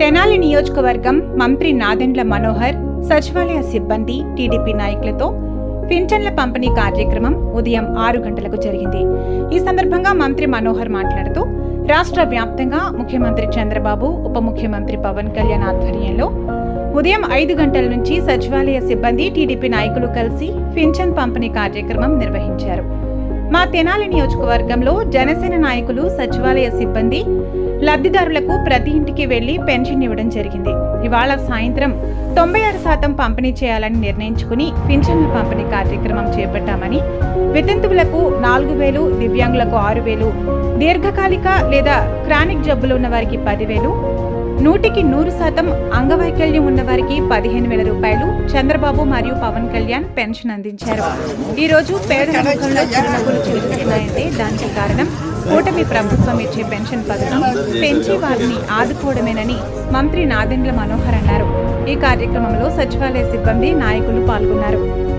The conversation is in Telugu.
తెనాలి నియోజకవర్గం మంత్రి నాదెండ్ల మనోహర్ సచివాలయ సిబ్బంది టీడీపీ నాయకులతో పింఛన్ల పంపిణీ కార్యక్రమం ఉదయం ఆరు గంటలకు జరిగింది. ఈ సందర్భంగా మంత్రి మనోహర్ మాట్లాడుతూ రాష్ట్ర వ్యాప్తంగా ముఖ్యమంత్రి చంద్రబాబు ఉప ముఖ్యమంత్రి పవన్ కళ్యాణ్ ఆధ్వర్యంలో ఉదయం ఐదు గంటల నుంచి సచివాలయ సిబ్బంది టీడీపీ నాయకులు కలిసి పింఛన్ పంపిణీ కార్యక్రమం నిర్వహించారు. మా తెనాలి నియోజకవర్గంలో జనసేన నాయకులు సచివాలయ సిబ్బంది లబ్ధిదారులకు ప్రతి ఇంటికి వెళ్ళి పెన్షన్ ఇవ్వడం జరిగింది. ఇవాళ సాయంత్రం తొంభై ఆరు శాతం పంపిణీ చేయాలని నిర్ణయించుకుని పింఛన్ల పంపిణీ కార్యక్రమం చేపట్టామని వితంతువులకు నాలుగు వేలు దివ్యాంగులకు ఆరు వేలు దీర్ఘకాలిక లేదా క్రానిక్ జబ్బులు ఉన్న వారికి పదివేలు నూటికి నూరు శాతం అంగవైకల్యం ఉన్న వారికి పదిహేను వేల రూపాయలు చంద్రబాబు మరియు పవన్ కళ్యాణ్ పెన్షన్ అందించారు. ఈ రోజు పేదల ముఖంలో చిరునవ్వులు చిరుస్తున్నాయంటే దానికి కారణం కూటమి ప్రభుత్వం ఇచ్చే పెన్షన్ పథకం. పెంచి వారిని ఆదుకోవడమేనని మంత్రి నాదెండ్ల మనోహర్ అన్నారు. ఈ కార్యక్రమంలో సచివాలయ సిబ్బంది నాయకులు పాల్గొన్నారు.